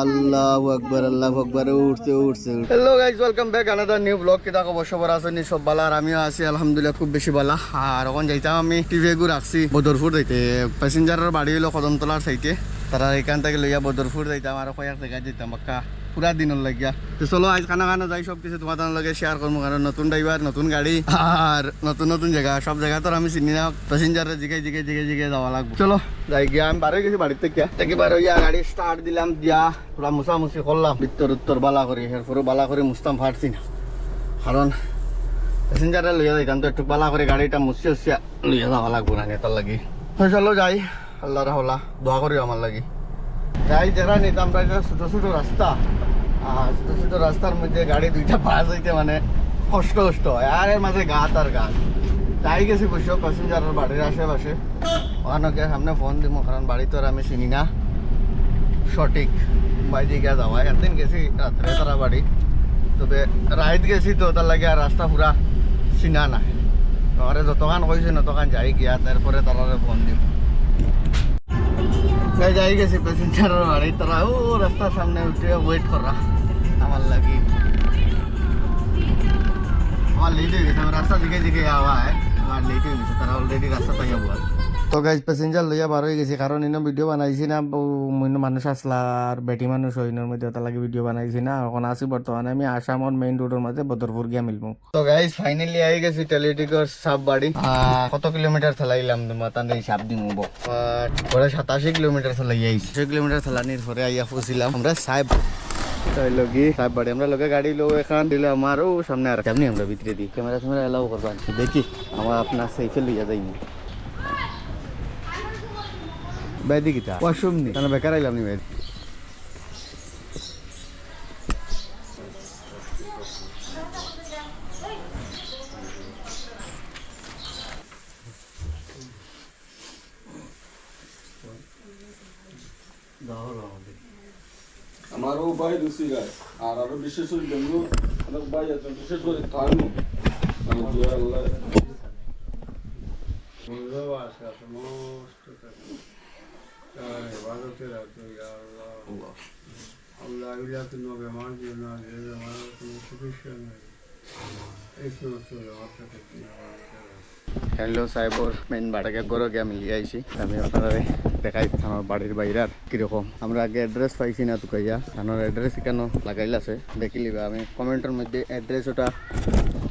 আল্লাহ আকবার আল্লাহ আকবার উঠছে উঠছে hello guys welcome back another new blog সবার সব বালা আর আমিও আছি আলহামদুলিল্লাহ খুব বেশি বালা। আর এখন যাইতাম আমি টিভি গু রাখছি বদরপুর যাইতে। প্যাসেঞ্জারের বাড়ি হলো কদমতলার সাইতে তারা এখান থেকে লইয়া বদরপুর যাইতাম আর কয়েক জায়গায় যেতাম বাক্কা পুরা দিনের লাগিয়া। তো চলো আজ খানা খানা যাই সব কিছু তোমার লগে শেয়ার করব কারণ নতুন ড্রাইভার নতুন গাড়ি আর নতুন নতুন জায়গা। সব জায়গা তো আমি চিনি না প্যাসেঞ্জারের জিগে জিগে জিগে জিগে যাওয়া লাগবে। চলো। যাই গিয়া আমি বারো গেছি বাড়ির গিয়া। থেকে বারো গিয়া গাড়ি স্টার্ট দিলাম দিয়া পুরা মুছামুছি করলাম। উত্তর উত্তর বালা করি এরপরে বালা করে মুছতাম পারছি না। কারণ প্যাসেঞ্জারে লইয়া যাইতাম তো একটু বালা করে গাড়িটা মুছিয়া উছিয়া লইয়া যাওয়া লাগবো না নেতার লাগি। চলো যাই আল্লাহ রাহলা দোয়া করি আমার লাগি। যাই যারা নিতাম আমরা এটা ছোট ছোট রাস্তা। আর ছোট ছোট রাস্তার মধ্যে গাড়ি দুইটা পাস হইতে মানে কষ্ট কষ্ট হয়। আর এর মাঝে গাছ আর গাছ তাই গেছি বসে প্যাসেঞ্জারের বাড়ির আশেপাশে। ওখানকে সামনে ফোন দিব কারণ বাড়ি তো আর আমি চিনি না। সঠিক বাইরে গিয়া যাওয়া। একদিন গেছি রাত্রে তারা বাড়ি। তবে রাইত গেছি তো, তার লাগে আর রাস্তা পুরা চিনা নাই। ঘরে যতখান কইছে নতখান যাই গিয়া, তারপরে তারা ফোন দিব গাই যাই গেছি প্যাসেঞ্জারের বাড়ি তারা ও রাস্তার সামনে উঠে ওয়েট করা আমার লাগি আমার লেট হয়ে গেছে আমার রাস্তা দিকে দিকে আওয়া আমার লেট হয়ে গেছে তারা অলরেডি রাস্তা পাইয়া বল তো গাইজ প্যাসেঞ্জার লইয়া বার হয়ে গেছি, কারণ ইনো ভিডিও বানাইছি না মানুষ আসলা, আর বেটি মানুষ হইনোর মধ্যে তার লাগে ভিডিও বানাইছি না, এখন আছি বর্তমানে, আমি আসামর মেইন রোডের মাঝে বদরপুর গিয়া মিলবো। তো গাইজ ফাইনালি আই গেছি টেলিটিকর সাব বাড়ি। কত কিলোমিটার চালাইলাম তোমার তান হিসাব দিমু পরে সাতাশি কিলোমিটার চালাই আইছি। ছয় কিলোমিটার চালানির পরে আইয়া ফুসিলাম। আমরা সাহেব তাই আমরা লগে গাড়ি লো এখান, দিলে আমারও সামনে আর কেমনি আমরা ভিতরে দিই। ক্যামেরা ক্যামেরা এলাও করবা দেখি, আমার আপনার সাইফে লইয়া যাইনি। বাইদি কিতা ওয়াশরুম নি তাহলে বেকার আইলাম নি বাইদি আমারও উপায় দুসি গায় আর আরও বিশেষ করে বেঙ্গল অনেক ভাই আছে বিশেষ করে থার্মো আমি জিয়া আল্লাহ আল্লাহ ব্যবস্থা করতে হ্যালো সাহেবর মেইন বাড়াকে গড়ে গিয়ে মিলিয়ে আইছি। আমি আপনারা দেখাই আমার বাড়ির বাইরে আর কীরকম। আমরা আগে অ্যাড্রেস পাইছি না তো কাইয়া আমার অ্যাড্রেস কেন লাগাইল আছে? দেখি লিবা। আমি কমেন্টের মধ্যে অ্যাড্রেস ওটা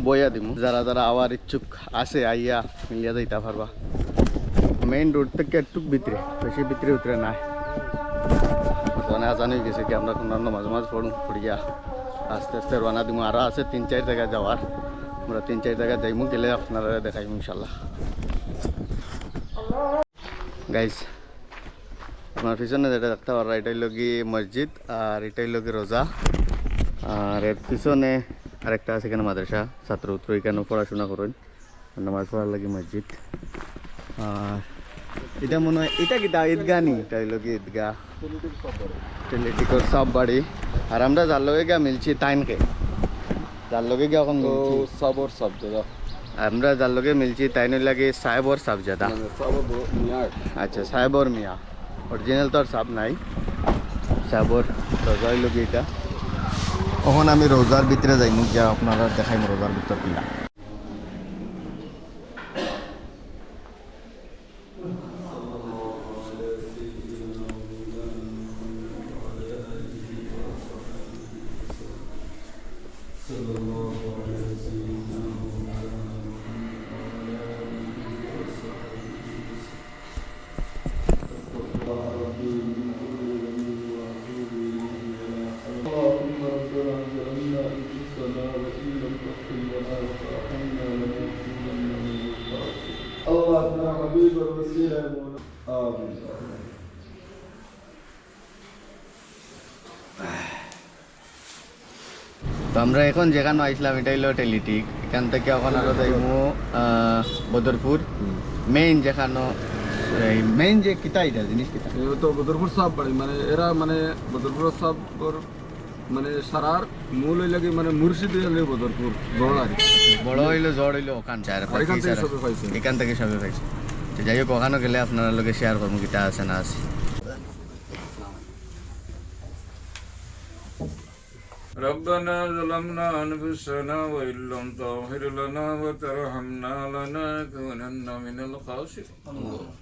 বইয়া দিমু। যারা যারা আওয়ার ইচ্ছুক আছে, আইয়া মিলিয়া যাইতা পারবা। মেইন রোড থেকে একটু ভিতরে, বেশি ভিতরে ভিতরে নাই মানে আজানি গেছে কি, আমরা কোনো মাঝে মাঝে পড়ুন পড়িয়া আস্তে আস্তে রওনা দিমু আরও আছে তিন, চার জায়গা যাওয়ার। আমরা তিন, চার জায়গা যাইমু, গেলে আপনারা দেখাইমু ইনশাল্লাহ গাইস আমার পিছনে যেটা দেখতে পারা এটাই লগি মসজিদ, আর এটাই লগি রোজা। আর এর পিছনে আরেকটা আছে এখানে মাদ্রাসা ছাত্র উত্তর এখানে পড়াশোনা করেন। নামাজ পড়ার লাগি মসজিদ। আর এটা মনে হয় এটা কি ঈদগাহ নি? এটা হইল কি ঈদগাহ? টেলিটিকর সব বাড়ি আর আমরা যার লগে গিয়া মিলছি তাইনকে। যার লগে গিয়া এখন তো সাবর সব জায়গা আমরা যার লগে মিলছি তাই নই লাগে সাহেব ওর সাব জাদা মানে আচ্ছা সাহেব ওর মিয়া। অরিজিনাল তো আর সাব নাই। সাহেব ওর রোজাই লগে এটা? এখন আমি রোজার ভিতরে যাইমু গিয়া আপনারা দেখাইম রোজার ভিতর কিনা। الخاسرين اللهم يا حبيب الوسيله يا مولانا امين তো আমরা এখন যেখানে আইসলাম এটা হলো টেলিটিক এখান থেকে এখন আরো যাইমু আহ, বদরপুর মেইন যেখানে মেইন যে কিতা এটা জিনিস কিতা এ তো বদরপুর সাপ বাড়ি মানে এরা মানে বদরপুর সাপর মানে সারার মূল হইলে কি মানে মুর্শিদ হইলে বদরপুর গড় আর। বড় হইল জ্বর হইল ওখান চার এখান থেকে সবে পাইছে। এখান থেকে সবে পাইছে। যাই হোক ওখানে গেলে আপনারা লোকে শেয়ার করব কিতা আছে না আছে। ربنا ظلمنا أنفسنا وإن لم تغفر لنا وترحمنا لنكونن من الخاسرين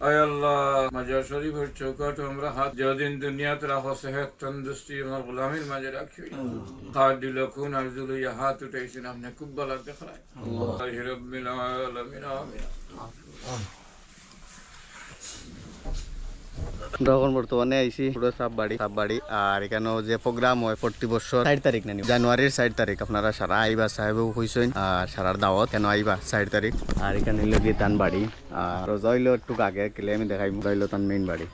আয় আল্লাহ মাজার শরীফের চৌকাট আমরা হাত যদিন দুনিয়াতে রাখো সেহেত তন্দুস্তি আমার গোলামের মাঝে রাখি হাত দিল খুন আর জুলু ইয়া হাত উঠেছেন আপনি খুব বলার দেখায় আল্লাহ রব্বিল আলামিন আমিন এখন বর্তমানে আইছি পুরো সাপ বাড়ি সাপ বাড়ি আর এখানেও যে প্রোগ্রাম হয় প্রতি বছর ষাট তারিখ নানি। জানুয়ারির ষাট তারিখ। আপনারা সারা আইবা সাহেবও হইছেন, আর সারার দাওয়াত। কেন আইবা? ষাট তারিখ। আর এখানে হইল গিয়ে তান বাড়ি। আর রোজা একটু আগে, কেলে আমি দেখাই হইল তান মেইন বাড়ি।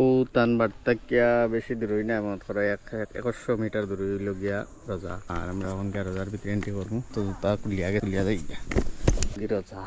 ও তান বাড়িটা কিয়া বেশি দূর হই না এমন করে এক একশো মিটার দূর হইল গিয়া রোজা। আর আমরা এখন গিয়া রোজার ভিতরে এন্ট্রি করব তো তা কুলিয়া গে কুলিয়া যাই গিয়ে রোজা।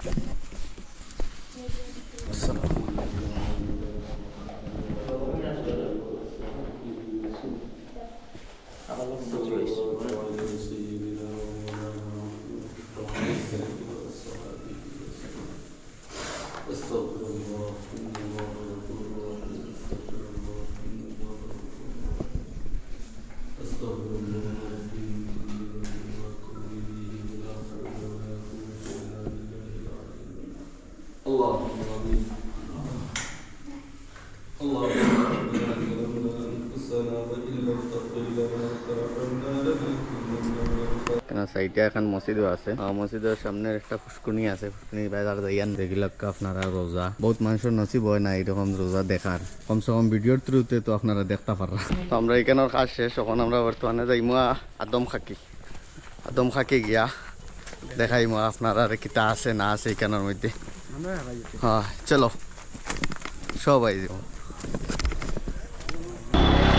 আসসালামু সাইডে এখন মসজিদও আছে। মসজিদের সামনে একটা ফুসকুনি আছে। ফুসকুনি বাজার যাইয়ান দেখিলাক আপনারা রোজা? বহুত মানুষের নসিব হয় না এরকম রোজা দেখার। কমসে কম ভিডিওর থ্রুতে তো আপনারা দেখতে পাররা। তো আমরা এখানের কাজ শেষ। এখন আমরা বর্তমানে যাইমু আদম খাকি। আদম খাকি গিয়া দেখাইমু আপনারা কিতা আছে না আছে এখানের মধ্যে। হ্যাঁ চলো। সবাই যাব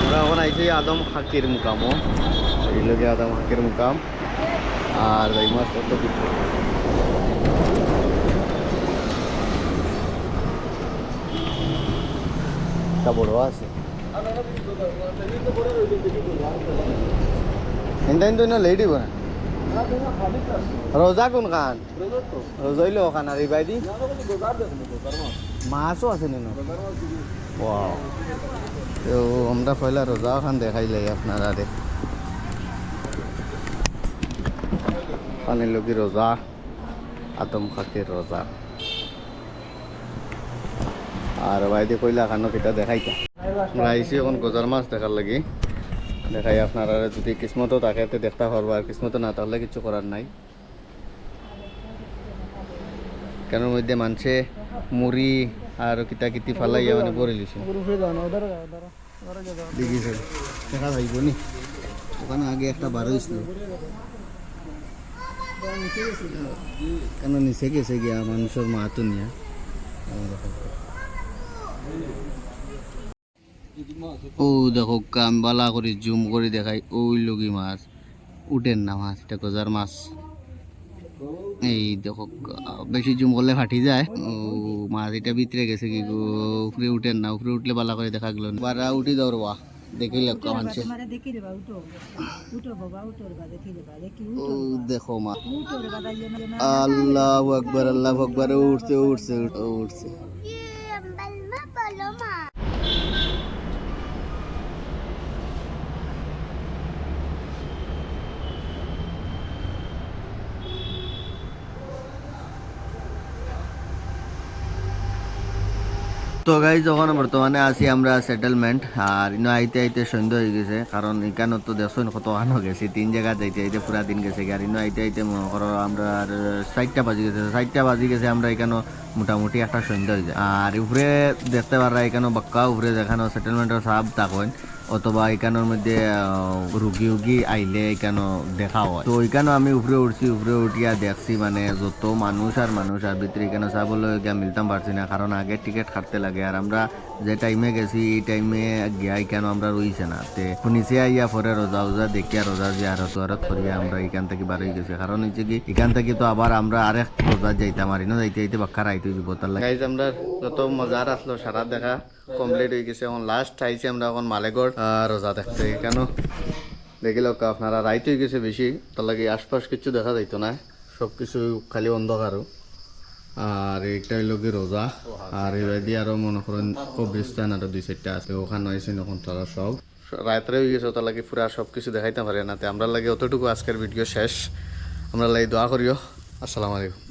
আমরা এখন আইছি আদম খাকির মুকামও। এই লোকে আদম খাকির মুকাম। আর এই মাছ কত তা বড় আছে। ইন্দা ইন্দা না লেডি বনা রোজা কোন খান? রোজাইলো খান আর ইবাই মাছও আছে নি ওয়াও তো আমরা পয়লা রোজা খান দেখাইলে আপনারা রে পানির লগি রোজা আদম খাতির রোজা আর বাইদি কইলা খানো কিটা দেখাইতা আমরা এখন গজার মাছ দেখার লাগি দেখাই আপনারা যদি কিসমতো থাকে তো দেখতে পারব আর কিসমতো না তাহলে কিছু করার নাই কেন মধ্যে মানুষে মুড়ি আর কিতা কিতি ফালাইয়া মানে পরে লিছে দেখিছে দেখা যাইব ওখানে আগে একটা বার হয়েছিল কেন নিচে গেছে গিয়া মানুষের মাহাতো নিয়া। ও দেখো, কামবালা করে জুম করে দেখাই, ওই লগি মাছ। উঠেন না মাছ, এটা গজার মাছ। এই দেখো, বেশি জুম করলে ফাটি যায়। ও মাছ এটা ভিতরে গেছে কি উপরে উঠেন না, উপরে উঠলে বালা করে দেখা গেল বারা উঠি দৌড়বা দেখি লোক মানছে তোমারে দেখি দেবা উঠো। উঠো বাবা উঠো রে বা দেখি দেবা? দেখি ও দেখো মা। উঠো রে বাবা আল্লাহ আকবর আল্লাহ আকবর উঠছে উঠছে উঠছে। তো গাই যখন বর্তমানে আছি আমরা সেটেলমেন্ট আর ইনো আইতে আইতে সন্ধ্যা হয়ে গেছে, কারণ এখানে তো দেশন কত আনো গেছে, তিন জায়গা যাইতে আইতে পুরা দিন গেছে আর ইনো আইতে আইতে মনে করো আমরা আর চারটা বাজি গেছে, চারটা বাজি গেছে আমরা এখানে মোটামুটি একটা সন্ধ্যা হয়ে যায়। আর উপরে দেখতে পারা এখানে বাক্কা উপরে দেখানো সেটেলমেন্টের সাপ থাকেন অথবা এখানের মধ্যে রুগী উগি আইলে এখানে দেখা হয়। তো এখানে আমি উপরে উঠছি উপরে উঠিয়া দেখছি মানে যত মানুষ আর মানুষ আর ভিতরে এখানে চাবলৈ গিয়া মিলতাম পারছি না। কারণ আগে টিকিট কাটতে লাগে আর আমরা যে টাইমে গেছি, এই টাইমে গিয়া এখানে আমরা রইছে না? তে নিচে আইয়া পরে রোজা উজা দেখিয়া রোজা যে আর আরত করিয়া আমরা এখান থেকে বার হয়ে গেছি। কারণ হচ্ছে কি এখান থেকে তো আবার আমরা আরেক রোজা যাইতাম আর ইনো যাইতে যাইতে বাক্কা রাইতে যাব তার লাগে। গাইজ আমরা যত মজার আসলো সারা দেখা কমপ্লিট হয়ে গেছে। এখন লাস্ট আইছি আমরা এখন মালেগড় রোজা দেখতে। কেন? দেখিল আপনারা রাইত হয়ে গেছে বেশি তার লাগে আশপাশ কিছু দেখা যাইতো না। সব কিছু খালি অন্ধকারও আর একটা হইল কি রোজা। আর এবাদি আরও মনে করেন কবরিস্তান আরও দুই চারটা আছে, ওখানে হয়েছে এখন তারা সব। রাত্রে হয়ে গেছে তার লাগে পুরা সব কিছু দেখাইতে পারে না। আমরা লাগে অতটুকু আজকের ভিডিও শেষ। আমরা লাগে দোয়া করিও। আসসালামু আলাইকুম।